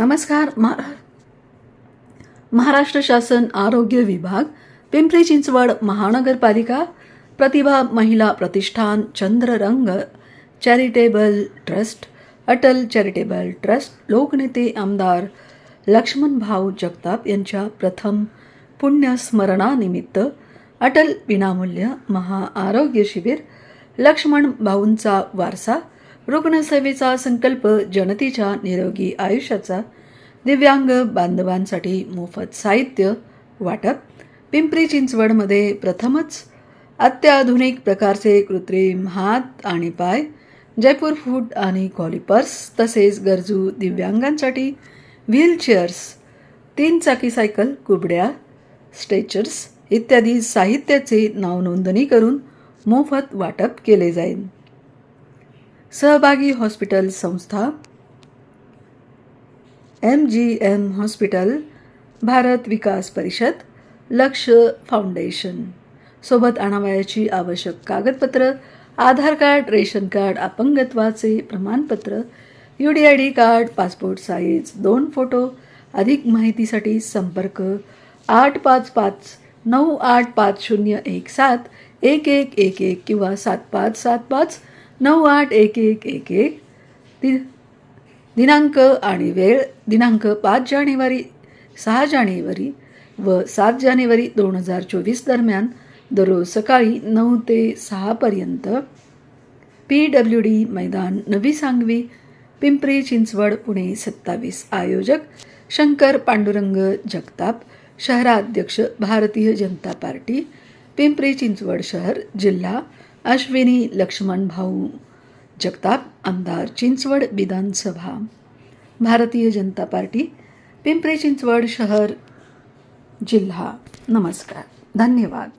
नमस्कार महारा महाराष्ट्र शासन आरोग्य विभाग पिंपरी चिंचवड महानगरपालिका Pratibha Mahila Pratishthan Chandrarang charitable trust Atal charitable trust लोकनेते आमदार लक्ष्मण भाऊ जगताप यांच्या प्रथम पुण्यस्मरणानिमित्त अटल विनामूल्य महाआरोग्य शिबिर लक्ष्मण भाऊंचा वारसा रुग्णसेवेचा संकल्प जनतेच्या निरोगी आयुष्याचा. दिव्यांग बांधवांसाठी मोफत साहित्य वाटप पिंपरी चिंचवडमध्ये प्रथमच अत्याधुनिक प्रकारचे कृत्रिम हात आणि पाय जयपूर फूड आणि कॉलिपर्स तसेच गरजू दिव्यांगांसाठी व्हीलचेअर्स तीन चाकी सायकल कुबड्या स्ट्रेचर्स इत्यादी साहित्याचे नावनोंदणी करून मोफत वाटप केले जाईल. सहभागी हॉस्पिटल संस्था M G M hospital Bharat Vikas Parishad Laksh foundation. सोबत आणावयाची आवश्यक कागदपत्र आधार कार्ड रेशन कार्ड अपंगत्वाचे प्रमाणपत्र U D I D card passport size दोन फोटो अधिक माहितीसाठी संपर्क आठ पाच पाच नऊ आठ पाच शून्य एक सात एक एक एक एक किंवा सात पाच सात पाच नऊ आठ एक एक एक एक. दि दिनांक आणि वेळ दिनांक पाच जानेवारी सहा जानेवारी व सात जानेवारी दोन हजार चोवीस दरम्यान दररोज सकाळी नऊ ते सहापर्यंत पी डब्ल्यू डी मैदान नवी सांगवी पिंपरी चिंचवड पुणे सत्तावीस आयोजक शंकर पांडुरंग जगताप शहराध्यक्ष भारतीय जनता पार्टी पिंपरी चिंचवड शहर जिल्हा अश्विनी लक्ष्मण भाऊ जगताप आमदार चिंचवड विधानसभा भारतीय जनता पार्टी पिंपरी चिंचवड शहर जिल्हा. नमस्कार. धन्यवाद.